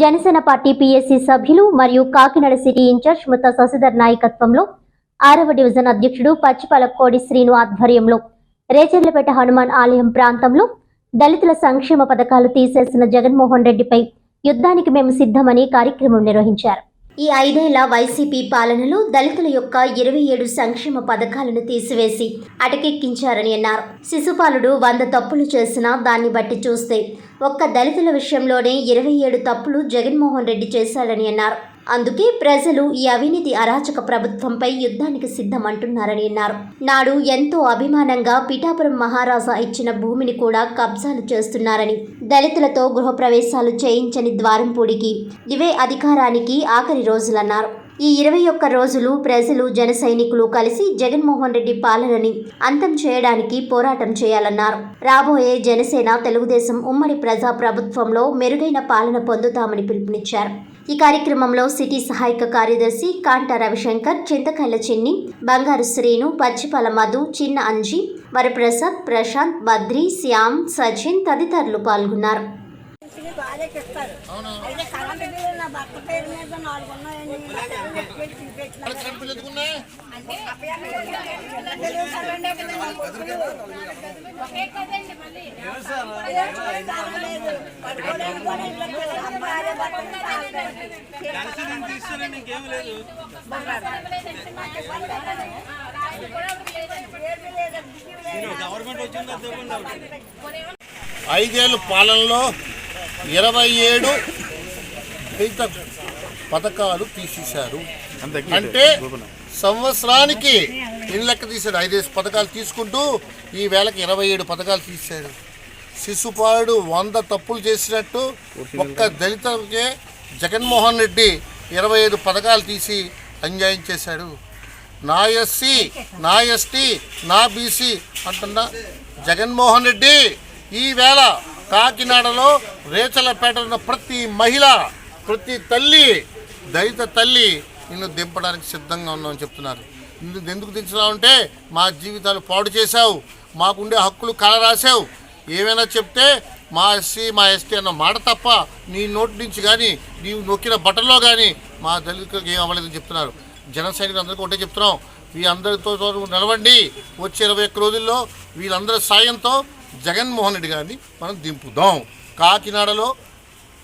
Janasena party PSC సభ్యులు మరియు Kakinada city in-charge Mutta Sasidhar నాయకత్వంలో ఆరవ డివిజన్ అధ్యక్షుడు పచ్చిపాల కోడి శ్రీను ఆధ్వర్యంలో రేచర్లపేట హనుమాన్ ఆలయం ప్రాంతంలో దళితుల సంక్షేమ పథకాలు తీసేసిన జగన్మోహన్ రెడ్డిపై యుద్ధానికి మేము సిద్ధమని కార్యక్రమం నిర్వహించారు. ఈ ఐదేళ్ళ వైసీపీ పాలనలో దళితుల యొక్క ఇరవై ఏడు సంక్షేమ పథకాలను తీసివేసి అటకెక్కించారని అన్నారు. శిశుపాలుడు వంద తప్పులు చేసినా దాన్ని బట్టి చూస్తే ఒక్క దళితుల విషయంలోనే ఇరవై ఏడు తప్పులు జగన్మోహన్ రెడ్డి చేశాడని అన్నారు. అందుకే ప్రజలు ఈ అవినీతి అరాచక ప్రభుత్వంపై యుద్ధానికి సిద్ధమంటున్నారని అన్నారు. నాడు ఎంతో అభిమానంగా పిఠాపురం మహారాజా ఇచ్చిన భూమిని కూడా కబ్జాలు చేస్తున్నారని దళితులతో గృహప్రవేశాలు చేయించని ద్వారంపూడికి ఇవే అధికారానికి ఆఖరి రోజులన్నారు. ఈ ఇరవై ఒక్క రోజులు ప్రజలు జన సైనికులు కలిసి జగన్మోహన్ రెడ్డి పాలనని అంతం చేయడానికి పోరాటం చేయాలన్నారు. రాబోయే జనసేన తెలుగుదేశం ఉమ్మడి ప్రజా ప్రభుత్వంలో మెరుగైన పాలన పొందుతామని పిలుపునిచ్చారు. ఈ కార్యక్రమంలో సిటీ సహాయక కార్యదర్శి కాంట రవిశంకర్ చింతకల్ల చిన్ని బంగారు శ్రీను పచ్చిపల మధు చిన్న అంజి వరప్రసాద్ ప్రశాంత్ బద్రి శ్యామ్ సచిన్ తదితరులు పాల్గొన్నారు. ఇది ఐదేళ్ళు పాలనలో ఇరవై ఏడు దళిత పథకాలు తీసేశారు. అంటే సంవత్సరానికి ఎన్ని లెక్క తీశాడు. ఐదేసి పథకాలు తీసుకుంటూ ఈ వేళకి ఇరవై ఏడు పథకాలు తీశాడు. శిశుపాలుడు వంద తప్పులు చేసినట్టు ఒక్క దళితకే జగన్మోహన్ రెడ్డి ఇరవై ఐదు పథకాలు తీసి అన్యాయం చేశాడు. నా ఎస్సీ నా ఎస్టీ నా బీసీ అంటున్న జగన్మోహన్ రెడ్డి. ఈవేళ కాకినాడలో రేచలపేట ఉన్న ప్రతి మహిళ ప్రతి తల్లి దళిత తల్లి నిన్ను దింపడానికి సిద్ధంగా ఉన్నామని చెప్తున్నారు. నిన్ను ఎందుకు దించున్నావంటే మా జీవితాలు పాడు చేశావు. మాకుండే హక్కులు కలరాసావు ఏమైనా చెప్తే మా ఎస్సీ మా ఎస్టీ అన్న మాట తప్ప నీ నోటి నుంచి కానీ నీవు నొక్కిన బటన్లో కానీ మా దళితులకు ఏం అవ్వలేదని చెప్తున్నారు. జన సైనికులందరికీ ఒకటే చెప్తున్నాం. వీళ్ళందరితో నిలవండి వచ్చే ఇరవై ఒక్క రోజుల్లో వీళ్ళందరి సాయంతో జగన్మోహన్ రెడ్డి గారిని మనం దింపుదాం. కాకినాడలో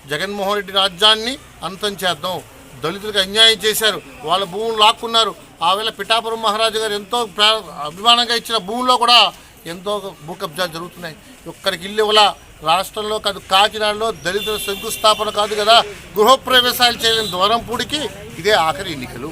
జగన్మోహన్ రెడ్డి రాజ్యాన్ని అంతం చేద్దాం. దళితులకు అన్యాయం చేశారు. వాళ్ళ భూములు లాక్కున్నారు. ఆవేళ పిఠాపురం మహారాజు గారు ఎంతో ప్రా- అభిమానంగా ఇచ్చిన భూముల్లో కూడా ఎంతో భూకబ్జాలు జరుగుతున్నాయి. ఒక్కరికి ఇల్లు ఇవ్వాల? రాష్ట్రంలో కాదు కాకినాడలో దళితుల శంకుస్థాపన కాదు కదా గృహప్రవేశాలు చేయలేని ద్వారంపూడికి ఇదే ఆఖరి ఎన్నికలు.